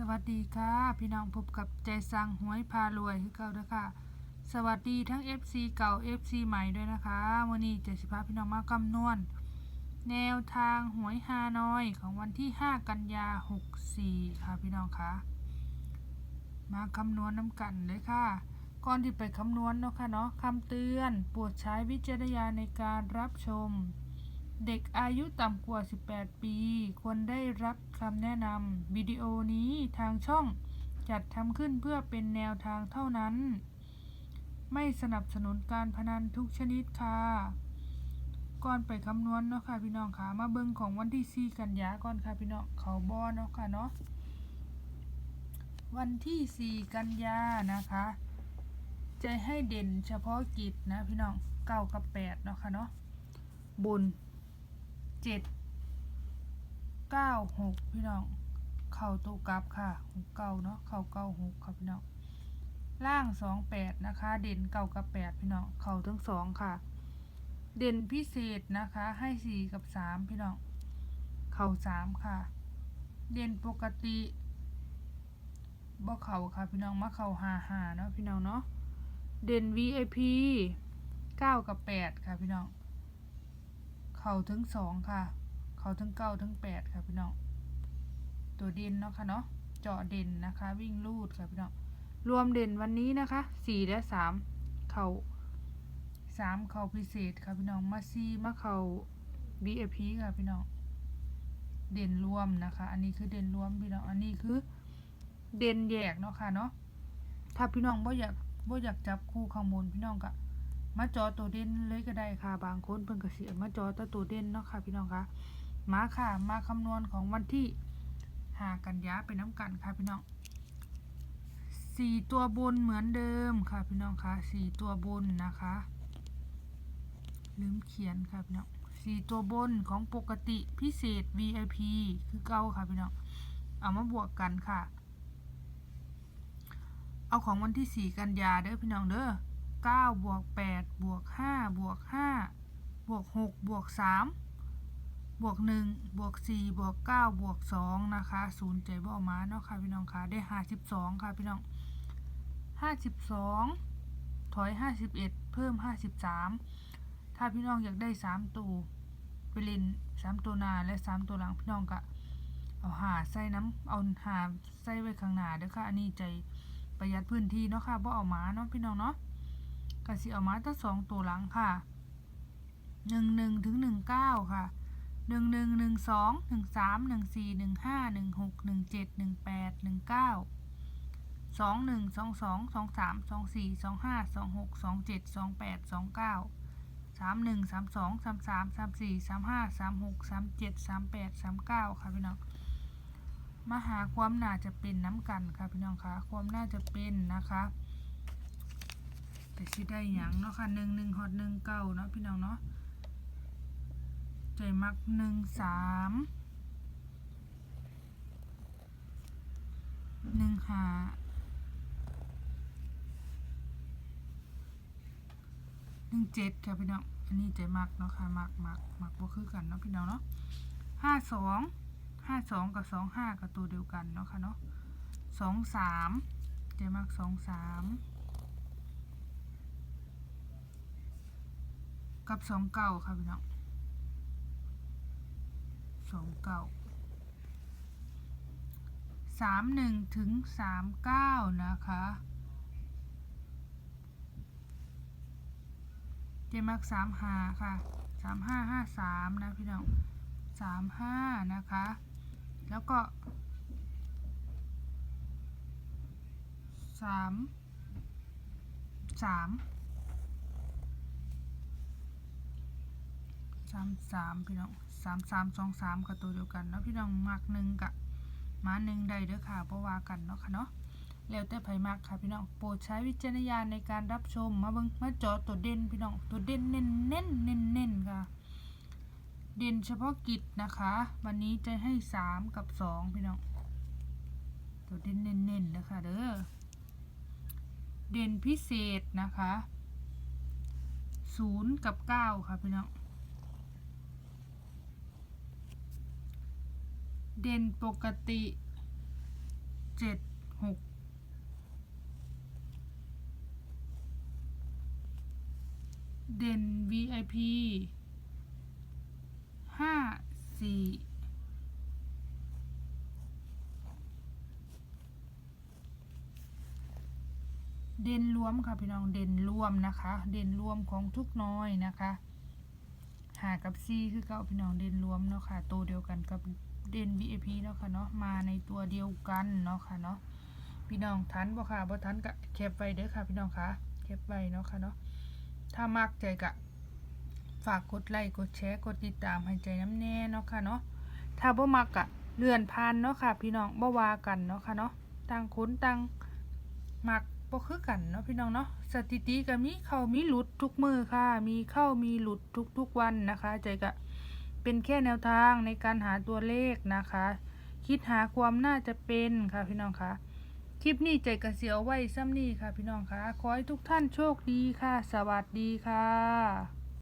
สวัสดีค่ะ พี่น้องพบกับใจสั่งหวยพารวยคือเก่าเด้อค่ะ สวัสดีทั้ง FC เก่า FC ใหม่ด้วยนะคะวันนี้เจสิพาพี่น้องมาคำนวณแนวทางหวยฮานอยของวันที่ 5 กันยา 64 ค่ะพี่น้องคะมาคำนวณน้ำกันเลยค่ะ ก่อนที่ไปคำนวณเนาะค่ะเนาะคำเตือนโปรดใช้วิจารณญาณในการรับชม เด็กอายุต่ำกว่า 18 ปี ควรได้รับคำแนะนำวิดีโอนี้ทางช่องจัดทำขึ้นเพื่อเป็นแนวทางเท่านั้น ไม่สนับสนุนการพนันทุกชนิดค่ะก่อนไปคำนวณเนาะค่ะพี่น้องค่ะมาเบิ่งของวันที่ 4 กันยาก่อนค่ะพี่น้องเขาบอเนาะค่ะเนาะวันที่ 4 กันยานะคะ จะให้เด่นเฉพาะกิจนะพี่น้องเก้ากับแปดเนาะค่ะเนาะบน เจ็ดเก้าหกพี่น้อง เข่าตัวกลับค่ะหกเก้าเนาะเข่าเก้าหกค่ะพี่น้อง ล่างสองแปดนะคะ เด่นเก้ากับแปดพี่น้อง เข่าทั้งสองค่ะ เด่นพิเศษนะคะ ให้สี่กับสามพี่น้อง เข่าสามค่ะ เด่นปกติบ่เข่าค่ะพี่น้องมาเข่าหาหาเนาะพี่น้องเนาะ เด่น VIP เก้ากับแปดค่ะพี่น้อง เข่าถึงสองค่ะ เข่าถึงเก้าถึงแปดค่ะพี่น้อง ตัวเด่นเนาะค่ะเนาะ เจาะเด่นนะคะ วิ่งลูดค่ะพี่น้อง รวมเด่นวันนี้นะคะสี่และสามเข่าสามเข่าพิเศษค่ะพี่น้อง มาซีมาเข่า VIP ค่ะพี่น้อง เด่นรวมนะคะ อันนี้คือเด่นรวมพี่น้อง อันนี้คือเด่นแยกเนาะค่ะเนาะ ถ้าพี่น้องบ่อยากบ่อยากจับคู่ข้างบนพี่น้องก็ มาจอตัวเด่นเลยก็ได้ค่ะ บางคนเพิ่นก็สิเอามาจอตัวตัวเด่นเนาะค่ะพี่น้องคะมาค่ะ มาคำนวณของวันที่หากันยาไปน้ำกันค่ะพี่น้องสี่ตัวบนเหมือนเดิมค่ะพี่น้องคะสี่ตัวบนนะคะ ลืมเขียนค่ะพี่น้องสี่ตัวบนของปกติพิเศษ VIP คือเก้าค่ะพี่น้องเอามาบวกกันค่ะ เอาของวันที่สี่กันยาเด้อพี่น้องเด้อ เก้าบวกแปดบวกห้าบวกห้าบวกหกบวกสามบวกหนึ่งบวกสี่บวกเก้าบวกสองนะคะศูนย์ใจบ่อมาเนาะค่ะพี่น้องค่ะได้ห้าสิบสองค่ะพี่น้องห้าสิบสองถอยห้าสิบเอ็ดเพิ่มห้าสิบสามถ้าพี่น้องอยากได้สามตัวไปเล่นสามตัวหน้าและสามตัวหลังพี่น้องก็เอาหาใส่น้ำเอาหาใส่ไว้ข้างหน้าเด้อค่ะอันนี้ใจประหยัดพื้นที่เนาะค่ะบ่เอามาเนาะพี่น้องเนาะ ก็สิเอามาตั้งสองตัวหลังค่ะหนึ่งหนึ่งถึงหนึ่งเก้าค่ะหนึ่งหนึ่งหนึ่งสองหนึ่งสามหนึ่งสี่หนึ่งห้าหนึ่งหกหนึ่งเจ็ดหนึ่งแปดหนึ่งเก้าสองหนึ่งสองสองสองสามสองสี่สองห้าสองหกสองเจ็ดสองแปดสองเก้าสามหนึ่งสามสองสามสามสามสี่สามห้าสามหกสามเจ็ดสามแปดสามเก้าค่ะพี่น้องมาหาความน่าจะเป็นน้ำกันค่ะพี่น้องคะความน่าจะเป็นนะคะ แต่สิได้หยังเนาะค่ะหนึ่งหนึ่งฮอตหนึ่งเก้าเนาะพี่น้องเนาะใจมักหนึ่งสามหนึ่งห้าหนึ่งเจ็ดค่ะพี่น้อง อันนี้ใจมักเนาะค่ะมักมักมักบ่คือกันเนาะพี่น้องเนาะห้าสองห้าสองกับสองห้ากับตัวเดียวกันเนาะค่ะเนาะสองสามเจมากสองสาม กับสองเก้าค่ะพี่น้องสองเก้าสามหนึ่งถึงสามเก้านะคะเจมักสามห้าค่ะสามห้าห้าสามนะพี่น้องสามห้านะคะ แล้วก็สามสาม สามสามพี่น้องสามสามสองสามกับตัวเดียวกันเนาะพี่น้องมักหนึ่งกับมาหนึ่งใดเด้อค่ะเพราะว่ากันเนาะค่ะเนาะแล้วแต่ไผมักค่ะพี่น้องโปรดใช้วิจารณญาณในการรับชมมาเบิ่งมาจาะตัวเด่นพี่น้องตัวเด่นเน้นเน้นเน้นเน้นค่ะ เด่นเฉพาะกิจนะคะ วันนี้จะให้สามกับสองพี่น้องตัวเด่นเน้นๆนะคะเด้อเด่นพิเศษนะคะศูนย์กับเก้าค่ะพี่น้อง เด่นปกติเจ็ดหกเด่น VIP ห้าสี่เด่นรวมค่ะพี่น้องเด่นรวมนะคะ เด่นรวมของทุกน้อยนะคะ หากับซีคือเก่าพี่น้องเด่นรวมเนาะค่ะตัวเดียวกันกับ เด่น VIP เนาะค่ะเนาะมาในตัวเดียวกันเนาะค่ะเนาะพี่น้องทันบ่ค่ะบ่ทันก็แคปไว้เด้อค่ะ พี่น้องค่ะแคปไว้เนาะค่ะเนาะถ้ามักใจก็ฝากกดไลค์กดแชร์กดติดตามให้ใจน้ำแน่เนาะค่ะเนาะถ้าบ่มักก็เลื่อนผ่านเนาะค่ะ พี่น้องบ่ว่ากันเนาะค่ะเนาะต่างคนต่างมักบ่คือกันเนาะพี่น้องเนาะสถิติก็มีเข้ามีหลุดทุกมือค่ะ มีเข้ามีหลุดทุกๆวันนะคะ ใจก็ เป็นแค่แนวทางในการหาตัวเลขนะคะ คิดหาความน่าจะเป็นค่ะพี่น้องคะคลิปนี้ใจกระเสียวไว้ซ้ำนี่ค่ะพี่น้องคะขอให้ทุกท่านโชคดีค่ะ สวัสดีค่ะ